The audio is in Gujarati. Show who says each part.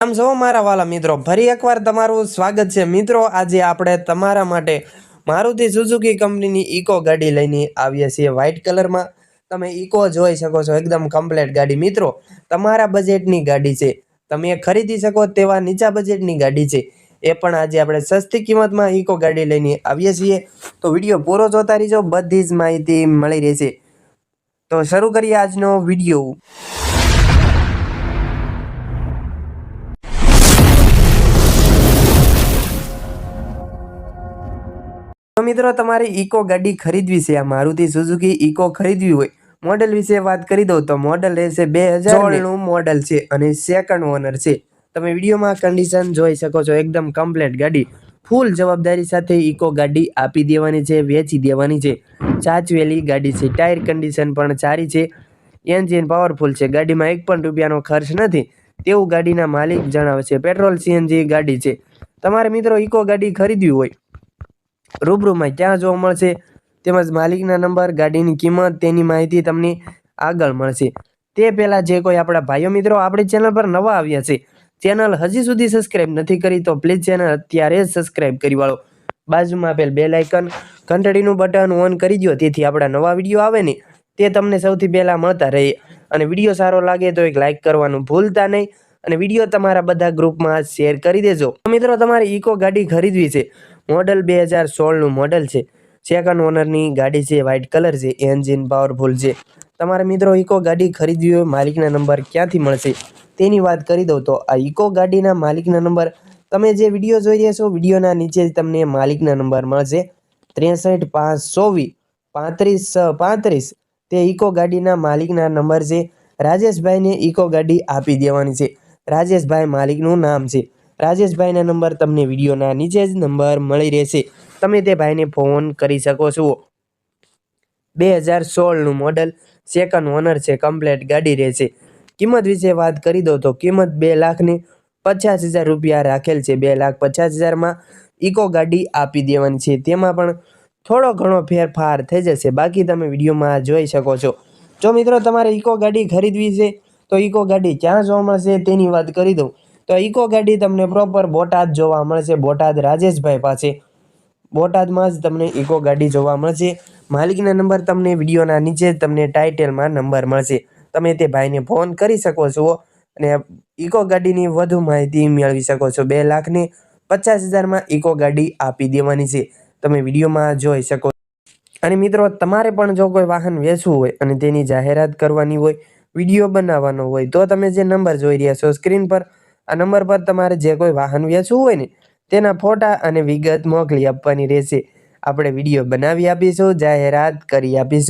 Speaker 1: આમ જો મારા વાલા મિત્રો, ફરી એકવાર તમારું સ્વાગત છે. મિત્રો, આજે આપણે તમારા માટે મારુતિ સુઝુકી કંપનીની ઇકો ગાડી લઈને આવીએ છીએ વ્હાઇટ કલરમાં. તમે ઇકો જોઈ શકો છો, એકદમ કમ્પ્લેટ ગાડી. મિત્રો, તમારા બજેટની ગાડી છે. તમે ખરીદી શકો તેવા નીચા બજેટની ગાડી છે. એ પણ આજે આપણે સસ્તી કિંમતમાં ઇકો ગાડી લઈને આવીએ છીએ. તો વીડિયો પૂરો જોતા રહીજો, બધી જ માહિતી મળી રહેશે. તો શરૂ કરીએ આજનો વીડિયો. તો મિત્રો તમારે ઇકો ગાડી ખરીદવી છે. આ મારુતિ સુઝુકી ઇકો ખરીદવી હોય. મોડેલ વિશે વાત કરી દઉં તો મોડેલ રહેશે બે હજારનું મોડેલ છે અને સેકન્ડ ઓનર છે. તમે વિડીયોમાં કન્ડિશન જોઈ શકો છો. એકદમ કમ્પ્લેટ ગાડી. ફૂલ જવાબદારી સાથે ઇકો ગાડી આપી દેવાની છે વેચી દેવાની છે. ચાચવેલી ગાડી છે. ટાયર કન્ડિશન પણ સારી છે. એન્જિન પાવરફુલ છે. ગાડીમાં એક પણ રૂપિયાનો ખર્ચ નથી. તેવું ગાડીના માલિક જણાવે છે. પેટ્રોલ સીએનજી ગાડી છે. તમારે મિત્રો ઇકો ગાડી ખરીદવી હોય રૂબરૂમાં ક્યાં જોવા મળશે? તેમજ માલિકના નંબર, ગાડીની કિંમત, તેની માહિતી તમને આગળ મળશે. તે પહેલાં જે કોઈ આપણા ભાઈઓ મિત્રો આપણી ચેનલ પર નવા આવ્યા છે, ચેનલ હજી સુધી સબસ્ક્રાઇબ નથી કરી, તો પ્લીઝ ચેનલ અત્યારે જ સબસ્ક્રાઇબ કરી વાળો. બાજુમાં આપેલ બે લાઇકન ઘંટડીનું બટન ઓન કરી દો તેથી આપણા નવા વીડિયો આવે ને, તે તમને સૌથી પહેલાં મળતા રહે. અને વીડિયો સારો લાગે તો એક લાઇક કરવાનું ભૂલતા નહીં. અને વીડિયો તમારા બધા ગ્રુપમાં શેર કરી દેજો. મિત્રો, તમારે ઇકો ગાડી ખરીદવી છે. મોડલ બે હજાર સોળનું મોડલ છે. સેકન્ડ ઓનરની ગાડી છે વ્હાઇટ કલર છે એન્જિન પાવરફુલ છે. તમારા મિત્રો ઇકો ગાડી ખરીદવી હોય, માલિકના નંબર ક્યાંથી મળશે? તેની વાત કરી દઉં તો આ ઇકો ગાડીના માલિકના નંબર તમે જે વીડિયો જોઈ રહ્યા છો, વિડીયોના નીચે તમને માલિકના નંબર મળશે. ત્રેસઠ, પાંચ, ચોવીસ, પાંત્રીસ પાંત્રીસ, તે ઇકો ગાડીના માલિકના નંબર છે. રાજેશભાઈને ઇકો ગાડી આપી દેવાની છે. રાજેશભાઈ માલિકનું નામ છે. રાજેશભાઈના નંબર તમને વિડીયોના નીચે જ નંબર મળી રહેશે. તમે તે ભાઈને ફોન કરી શકો છો. બે હજાર સોળનું મોડલ સેકન્ડ ઓનર છે કમ્પ્લેટ ગાડી રહેશે. કિંમત વિશે વાત કરી દો તો કિંમત બે લાખની પચાસ હજાર રૂપિયા રાખેલ છે. બે લાખ પચાસ હજારમાં ઇકો ગાડી આપી દેવાની છે. તેમાં પણ થોડો ઘણો ફેરફાર થઈ જશે. બાકી તમે વિડીયોમાં જોઈ શકો છો. જો મિત્રો તમારે ઇકો ગાડી ખરીદવી છે, તો ઇકો ગાડી ક્યાં જોવા મળશે તેની વાત કરી દઉં. તો ઇકો ગાડી તમને પ્રોપર બોટાદ જોવા મળશે. બોટાદ રાજેશભાઈ પાસે. બોટાદમાં જ તમને ઇકો ગાડી જોવા મળશે. માલિકના નંબર તમને વિડીયોના નીચે તમને ટાઇટલમાં નંબર મળશે. તમે તે ભાઈને ફોન કરી શકો છો અને ઇકો ગાડીની વધુ માહિતી મેળવી શકો છો. બે લાખની પચાસ હજારમાં ઇકો ગાડી આપી દેવાની છે. તમે વિડીયોમાં જોઈ શકો અને મિત્રો, તમારે પણ જો કોઈ વાહન વેચવું હોય અને તેની જાહેરાત કરવાની હોય, વીડિયો બનાવવાનો હોય, તો તમે જે નંબર જોઈ રહ્યા છો, સ્ક્રીન પર આ નંબર પર તમારે જે કોઈ વાહન વેચવું હોય ને, તેના ફોટા અને વિગત મોકલી આપવાની રહેશે. આપણે વીડિયો બનાવી આપીશું, જાહેરાત કરી આપીશું.